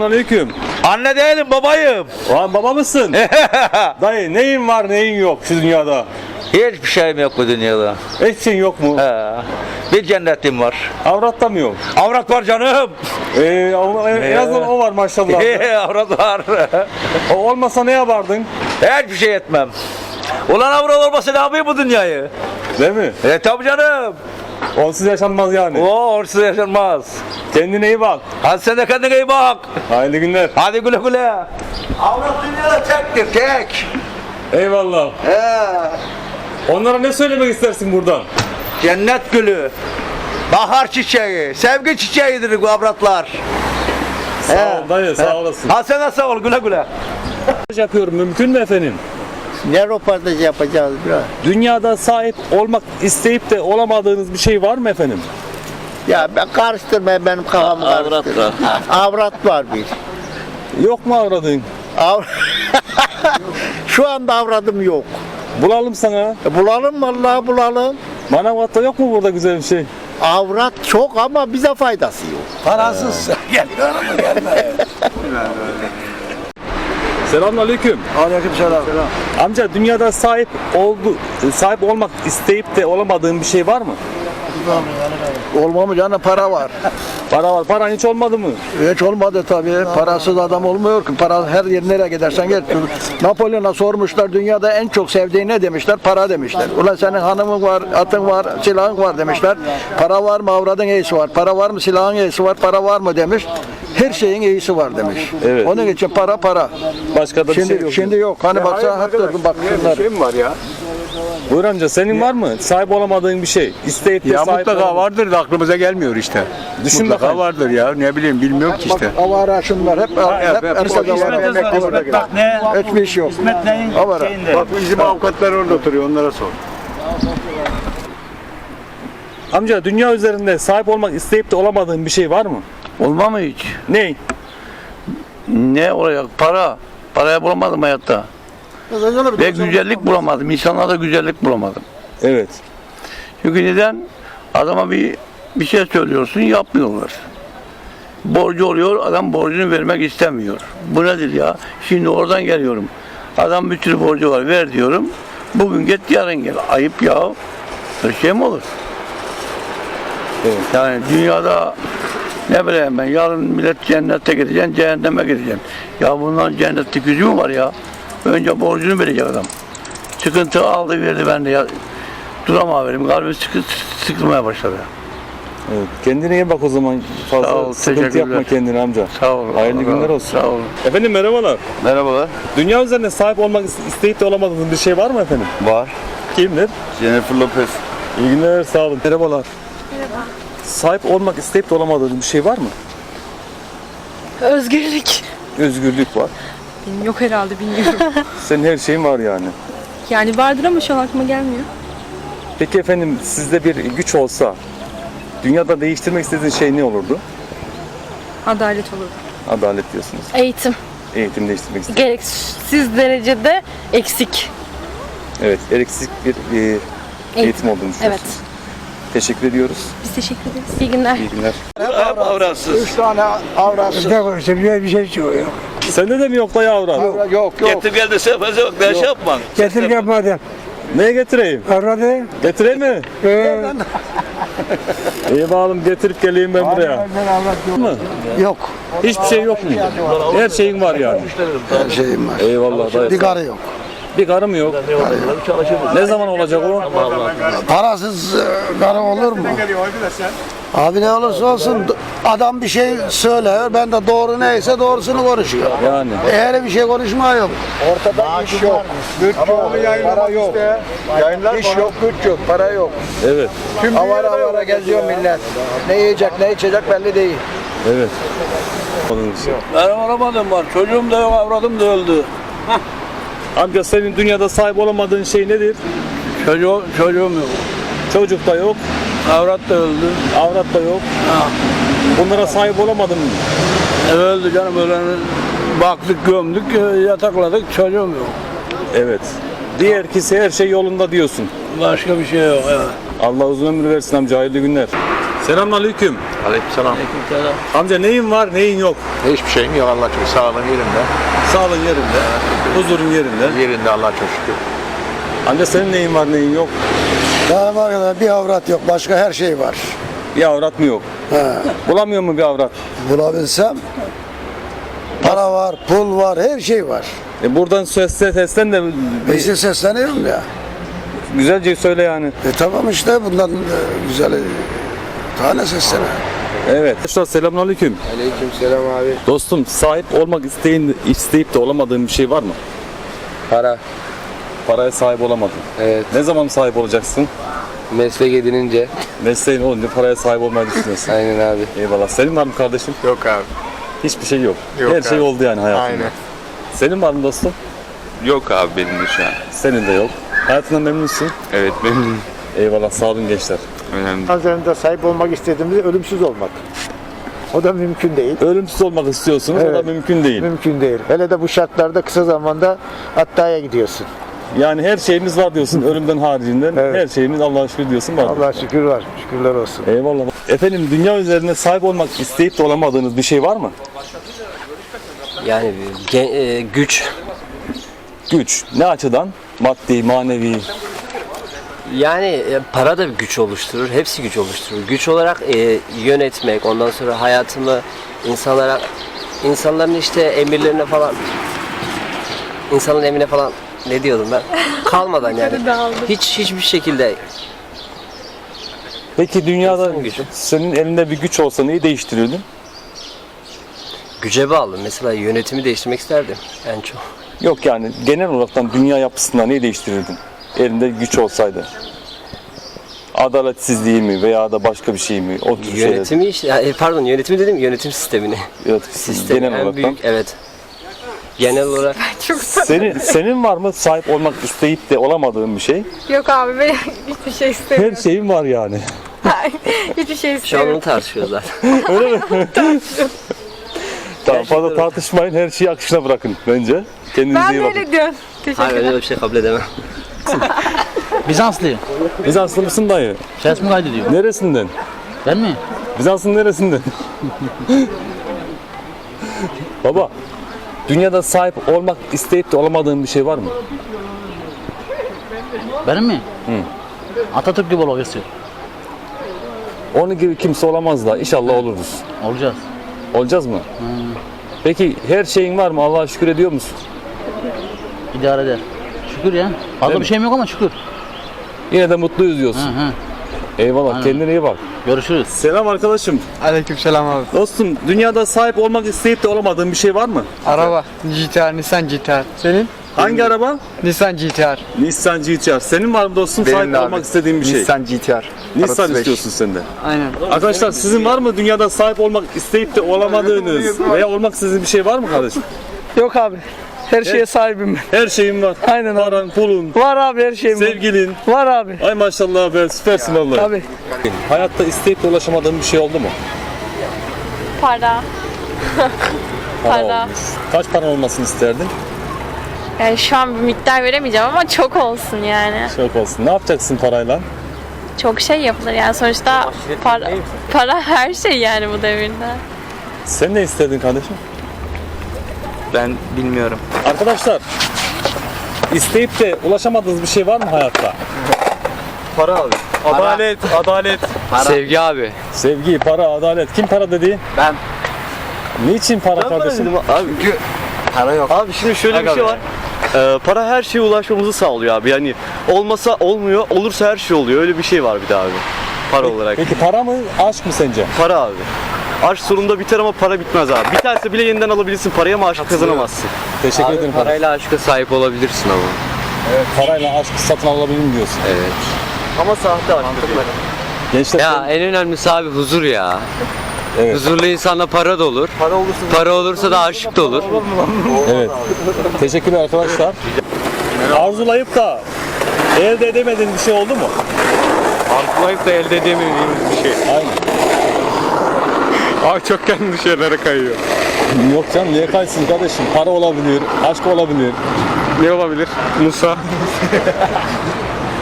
Aleyküm. Anne değilim babayım. Lan baba mısın? Dayı neyin var neyin yok şu dünyada? Hiçbir şeyim yok bu dünyada. Eşin yok mu? He. Bir cennetim var. Avratta mı yok? Avrat var canım. Ee, en en azından o var maşallah. avrat var. o olmasa ne yapardın? Hiçbir şey etmem. Ulan avrat olmasa ne yapayım bu dünyayı? Değil mi? E tabi canım. Onsuz yaşanmaz yani. O orsuz yaşanmaz. Kendine iyi bak. Hadi sen de kendine iyi bak. Hayırlı günler. Hadi güle güle. Avrat dünyada tektir tek. Eyvallah. He. Onlara ne söylemek istersin buradan? Cennet gülü. Bahar çiçeği. Sevgi çiçeğidir bu avratlar. Sağ ol dayı sağ olasın. Ha sen de sağ ol güle güle. Yapıyorum mümkün mü efendim? Ne röportaj yapacağız biraz? Dünyada sahip olmak isteyip de olamadığınız bir şey var mı efendim? Ya ben karıştırma benim kafamı Avrat karıştırma. Avrat var bir. Yok mu avradın? Av... Şu anda avradım yok. Bulalım sana. E, bulalım vallahi bulalım. Manavgat'ta yok mu burada güzel bir şey? Avrat çok ama bize faydası yok. Parasız. Selamünaleyküm. Aleykümselam. Amca dünyada sahip oldu sahip olmak isteyip de olamadığın bir şey var mı? Olma mı canım para var. Para var. Paran hiç olmadı mı? Hiç olmadı tabii. Parasız adam olmuyor ki. Para her yer nereye gidersen git. Napolyon'a sormuşlar dünyada en çok sevdiği ne demişler? Para demişler. Ulan senin hanımın var, atın var, silahın var demişler. Para var mı avradın iyisi var. Para var mı silahın iyisi var. Para var mı demiş. Her şeyin iyisi var demiş. Evet. Onun için para para. Başka da bir Şimdi şey yok. şimdi yok. Hani baksana hatta bak şunlar. Buyur amca senin var mı? Sahip olamadığın bir şey. İsteyip de Ya sahip mutlaka olamadığın- vardır da aklımıza gelmiyor işte. Düşün mutlaka bakalım. vardır ya. Ne bileyim bilmiyorum ki işte. Avara şunlar hep hep Ersa'da var. Emekli var. Hiçbir iş yok. Avara. Bak bizim avukatlar orada oturuyor onlara sor. Amca dünya üzerinde sahip olmak isteyip de olamadığın bir şey var mı? Olma mı hiç? Ne? Ne olacak? Para. Paraya bulamadım hayatta. Ve güzellik bulamadım. İnsanlarda güzellik bulamadım. Evet. Çünkü neden? Adama bir bir şey söylüyorsun yapmıyorlar. Borcu oluyor adam borcunu vermek istemiyor. Bu nedir ya? Şimdi oradan geliyorum. Adam bir sürü borcu var ver diyorum. Bugün git yarın gel. Ayıp ya. Böyle şey mi olur? Evet. Yani dünyada ne bileyim ben yarın millet cennete gideceksin, cehenneme gideceksin. Ya bundan cennette gücü mü var ya? Önce borcunu verecek adam. Sıkıntı aldı verdi ben de ya. Duramam verim. Kalbim sıkı, sıkılmaya başladı. evet. Kendine iyi bak o zaman. Fazla Sağ ol, sıkıntı teşekkürler. yapma kendine amca. Sağ olun. Hayırlı Allah günler razı olsun. Sağ olun. Efendim merhabalar. Merhabalar. Dünya üzerinde sahip olmak isteyip de olamadığın bir şey var mı efendim? Var. Kimdir? Jennifer Lopez. İyi günler sağ olun. Merhabalar. Merhaba. Sahip olmak isteyip de olamadığın bir şey var mı? Özgürlük. Özgürlük var. Benim yok herhalde bilmiyorum. Senin her şeyin var yani. yani vardır ama şu an aklıma gelmiyor. Peki efendim sizde bir güç olsa dünyada değiştirmek istediğiniz şey ne olurdu? Adalet olur. Adalet diyorsunuz. Eğitim Eğitim değiştirmek istedim. gereksiz derecede eksik. Evet, eksik bir e, eğitim olduğunu düşünüyorsunuz. Evet. Teşekkür ediyoruz. Biz teşekkür ederiz. İyi günler. İyi günler. Hep avratsız. Üç tane avrası. bir şey yok. Sende de mi yok dayı avrat? Yok yok. Getir geldi sefası yok. Ne şey yapma. Getir yapmadım. Neye getireyim? Aradı. Getireyim mi? İyi bakalım getirip geleyim ben buraya. Mı? Yok. Hiçbir şey yok mu? Her şeyin var yani. Her şeyim var. Eyvallah dayı. Karı yok. Bir karı mı yok? Ne zaman olacak o? Parasız e, karı olur mu? Abi ne olursa olsun adam bir şey söylüyor. Ben de doğru neyse doğrusunu konuşuyor. Yani. Eğer bir şey konuşma yok. Ortada iş yok, güç yok, para yok. İş yok, güç yok, para yok. Evet. Avara avara geziyor millet. Ne yiyecek, ne içecek belli değil. Evet. Benim aramadım var. Çocuğum da yok, avradım da öldü. Amca senin dünyada sahip olamadığın şey nedir? Çocuğum, çocuğum yok. Çocuk da yok, Avrat da öldü. avrat da yok. Bunlara sahip olamadın mı? E, öldü canım ölen. Baktık gömdük, e, yatakladık, çocuğum yok. Evet. Diğer kişi her şey yolunda diyorsun. Başka bir şey yok. Evet. Allah uzun ömür versin amca hayırlı günler. Selamünaleyküm. Aleykümselam. Amca neyin var neyin yok? Hiçbir şeyim yok Allah çok sağlığın yerinde. Sağlığın yerinde, huzurun yerinde. Yerinde Allah çok şükür. Amca senin neyin var neyin yok? Daha var kadar bir avrat yok. Başka her şey var. Bir avrat mı yok? Bulamıyor mu bir avrat? Bulabilsem para var, pul var, her şey var. E buradan sesle sesten de işte sesleniyorum ya. güzelce söyle yani. E tamam işte bundan e, güzel e, tane seslene. Evet. Arkadaşlar selamünaleyküm. Aleykümselam abi. Dostum sahip olmak isteyin, isteyip de olamadığın bir şey var mı? Para. Paraya sahip olamadın. Evet. Ne zaman sahip olacaksın? Meslek edinince. Mesleğin olunca paraya sahip olmayı düşünüyorsun. Aynen abi. Eyvallah. Senin var mı kardeşim? Yok abi. Hiçbir şey yok. Yok Her şey abi. oldu yani hayatında. Aynen. Senin var mı dostum? Yok abi benim de şu an. Senin de yok. Hayatından memnunsun. Evet benim Eyvallah. Sağ olun gençler. Önemli. Nazarında sahip olmak istediğimizde ölümsüz olmak. O da mümkün değil. Ölümsüz olmak istiyorsunuz. O da Evet. mümkün değil. Mümkün değil. Hele de bu şartlarda kısa zamanda Hatta'ya gidiyorsun. Yani her şeyimiz var diyorsun ölümden haricinden. Evet. Her şeyimiz Allah'a şükür diyorsun var. Allah'a şükür var. Şükürler olsun. Eyvallah. Efendim dünya üzerinde sahip olmak isteyip de olamadığınız bir şey var mı? Yani e, güç. Güç. Ne açıdan? Maddi, manevi. Yani e, para da bir güç oluşturur. Hepsi güç oluşturur. Güç olarak e, yönetmek, ondan sonra hayatımı insanlara insanların işte emirlerine falan insanın emrine falan ne diyordum ben? Kalmadan yani. Hiç hiçbir şekilde Peki dünyada İnsan gücü. senin elinde bir güç olsa neyi değiştiriyordun? güce bağlı. Mesela yönetimi değiştirmek isterdim en çok. Yok yani genel olaraktan dünya yapısında neyi değiştirirdin? Elinde güç olsaydı. Adaletsizliği mi veya da başka bir şey mi? O tür şeyler. Yönetimi işte e, pardon yönetimi dedim yönetim sistemini. Evet, Sistemi genel en olaraktan. büyük evet. Genel olarak Senin, senin var mı sahip olmak isteyip de olamadığın bir şey? Yok abi ben hiçbir şey Her istemiyorum. şeyin var yani. hiçbir şey şu an istemiyorum. onu tartışıyoruz zaten. Tamam fazla tartışmayın her şeyi akışına bırakın bence. Kendinize Ben iyi bakın. öyle diyorum. Hayır Teşekkürler. öyle bir şey kabul edemem. Bizanslıyım. Bizanslı mısın dayı? Ses mi kaydediyor? Neresinden? Ben mi? Bizans'ın neresinden? Baba, dünyada sahip olmak isteyip de olamadığın bir şey var mı? Benim mi? Atatürk gibi olmak istiyor. Onun gibi kimse olamaz da inşallah oluruz. Olacağız. Olacağız mı? Peki her şeyin var mı? Allah'a şükür ediyor musun? İdare eder. Şükür ya. Fazla bir mi? şeyim yok ama şükür. Yine de mutluyuz Hı diyorsun. hı. Eyvallah Aynen. kendine iyi bak. Görüşürüz. Selam arkadaşım. Aleykümselam abi. Dostum dünyada sahip olmak isteyip de olamadığın bir şey var mı? Araba GTR, Nissan GTR. Senin? Hangi araba? Nissan GTR. Nissan GTR. Senin var mı dostum Benim sahip abi. olmak istediğin bir şey? Nissan GTR. Nissan 35. istiyorsun sen de. Aynen. Arkadaşlar sizin var mı dünyada sahip olmak isteyip de olamadığınız veya olmak istediğiniz bir şey var mı kardeşim? Yok abi. Her şeye sahibim ben. Her şeyin var. Aynen abi. Paran, pulun, Var abi her şeyim var. sevgilin. Var abi. Ay maşallah be süpersin vallahi. Abi. Hayatta isteyip de ulaşamadığın bir şey oldu mu? Para. Para olmuş. Kaç para olmasını isterdin? Yani şu an bir miktar veremeyeceğim ama çok olsun yani. Çok olsun. Ne yapacaksın parayla? Çok şey yapılır yani sonuçta para, para her şey yani bu devirde. Sen ne istedin kardeşim? Ben bilmiyorum. Arkadaşlar isteyip de ulaşamadığınız bir şey var mı hayatta? Para abi. Adalet, adalet. Sevgi abi. Sevgi, para, adalet. Kim para dedi? Ben. Niçin para kardeşim? Abi, Para yok. abi şimdi şöyle bir şey var. Ee, para her şeye ulaşmamızı sağlıyor abi. Yani olmasa olmuyor, olursa her şey oluyor. Öyle bir şey var bir de abi. Para olarak. Peki para mı, aşk mı sence? Para abi. Aşk sonunda biter ama para bitmez abi. Biterse bile yeniden alabilirsin parayı ama aşkı kazanamazsın. Teşekkür ederim. kardeşim. Parayla aşka sahip olabilirsin ama. Parayla aşkı satın alabilir mi diyorsun? Evet. Ama sahte aşk. Gençler Ya en önemlisi abi huzur ya. Evet. Huzurlu insanda para da olur. Para olursa Para olursa da aşık da olur. Evet. Teşekkürler arkadaşlar. Arzulayıp da elde edemediğin bir şey oldu mu? arzulayıp da elde edemediğimiz bir şey. Aynen. Abi çok yanlış şeylere kayıyor. Yok canım niye kaysın kardeşim? Para olabilir, aşk olabilir. Ne olabilir? Musa.